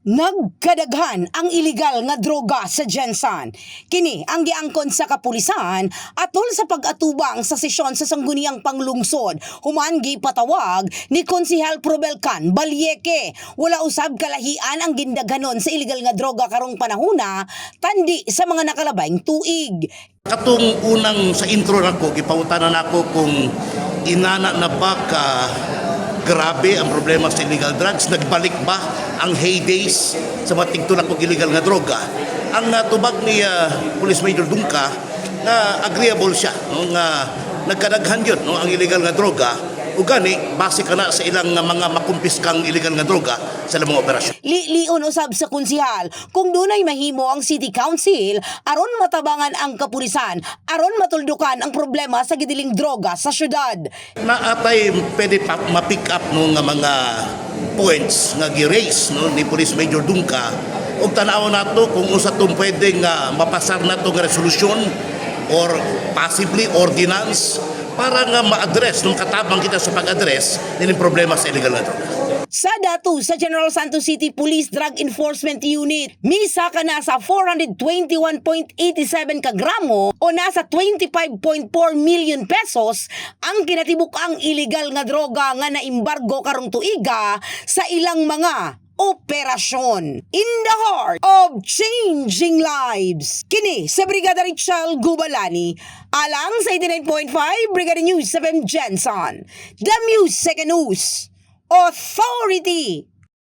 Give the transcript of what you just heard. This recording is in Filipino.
Nagkadaghan ang iligal nga droga sa Jensan. Kini ang giangkon sa kapulisan atol sa pag-atubang sa sesyon sa sangguniang panglungsod. Human patawag ni Konsihal Probelcan Balyeke. Wala usab kalahian ang gindaghanon sa iligal nga droga karong panahuna tandi sa mga nakalabayng tuig. Katong unang sa intro nako gipangutanan ako kung inana na ba grabe ang problema sa illegal drugs, nagbalik ba ang heydays sa mga tingtulak kong illegal nga droga. Ang uh, tubag ni uh, Police Major Dungka na agreeable siya no? Nga nagkadaghan yun no? Ang illegal nga droga ug gani base ka na sa ilang mga makumpiskang illegal nga droga sa ilang mga operasyon. Liun usab sa konsihal kung dunay mahimo ang City Council aron matabangan ang kapulisan aron matuldukan ang problema sa gidiling droga sa syudad. na atay pwede pa ma-pick up no nga mga points nga gi-raise no ni Police Major Dungka ug tanaw nato kung unsa tong pwede nga mapasar nato nga resolusyon or possibly ordinance para nga ma-address nung katabang kita sa pag-address ng problema sa illegal na droga. Sa datu sa General Santos City Police Drug Enforcement Unit, misa ka na sa 421.87 ka gramo o nasa 25.4 million pesos ang kinatibuk-ang illegal nga droga nga naimbargo karong tuiga sa ilang mga operasyon in the heart of changing lives. Kini sa Brigada Richel Gubalani, alang sa 89.5 Brigada News 7 Jensen, The Music News. Authority